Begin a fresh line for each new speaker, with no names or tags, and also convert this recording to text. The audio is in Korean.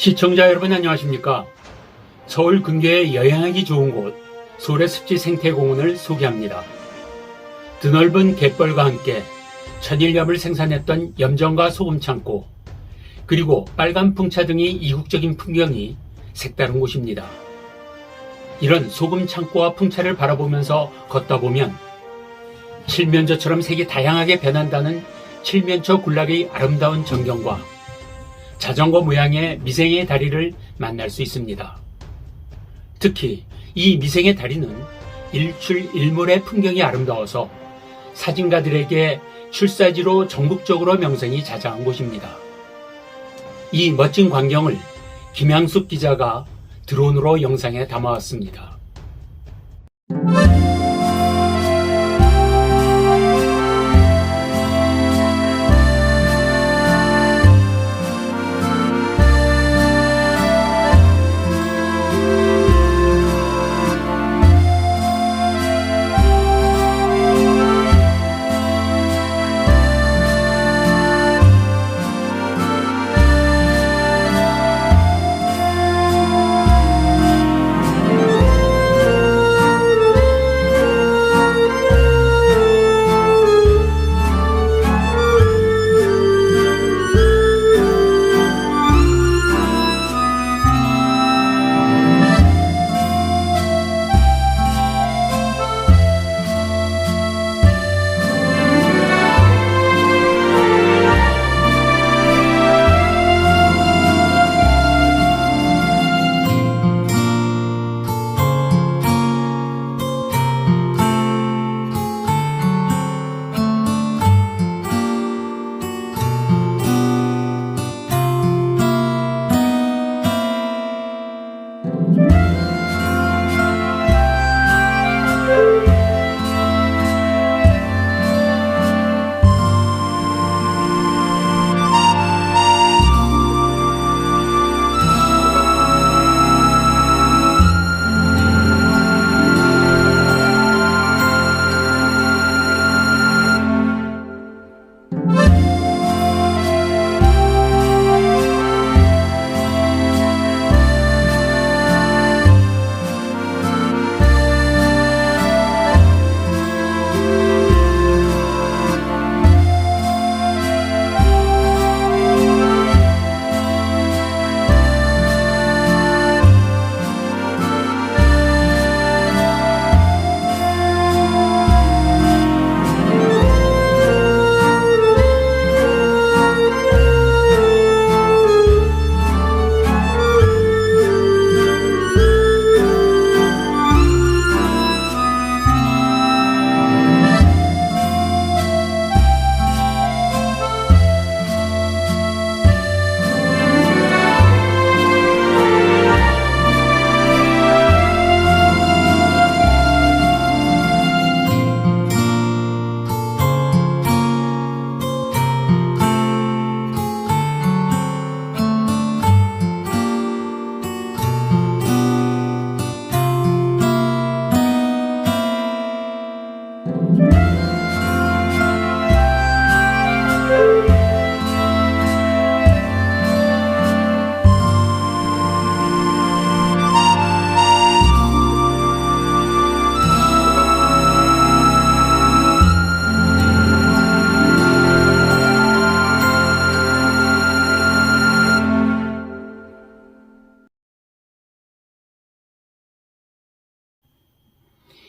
시청자 여러분 안녕하십니까? 서울 근교에 여행하기 좋은 곳 소래 습지 생태공원을 소개합니다. 드넓은 갯벌과 함께 천일염을 생산했던 염정과 소금 창고 그리고 빨간 풍차 등이 이국적인 풍경이 색다른 곳입니다. 이런 소금 창고와 풍차를 바라보면서 걷다 보면 칠면조처럼 색이 다양하게 변한다는 칠면조 군락의 아름다운 전경과 자전거 모양의 미생의 다리를 만날 수 있습니다. 특히 이 미생의 다리는 일출일몰의 풍경이 아름다워서 사진가들에게 출사지로 전국적으로 명성이 자자한 곳입니다. 이 멋진 광경을 김양숙 기자가 드론으로 영상에 담아왔습니다.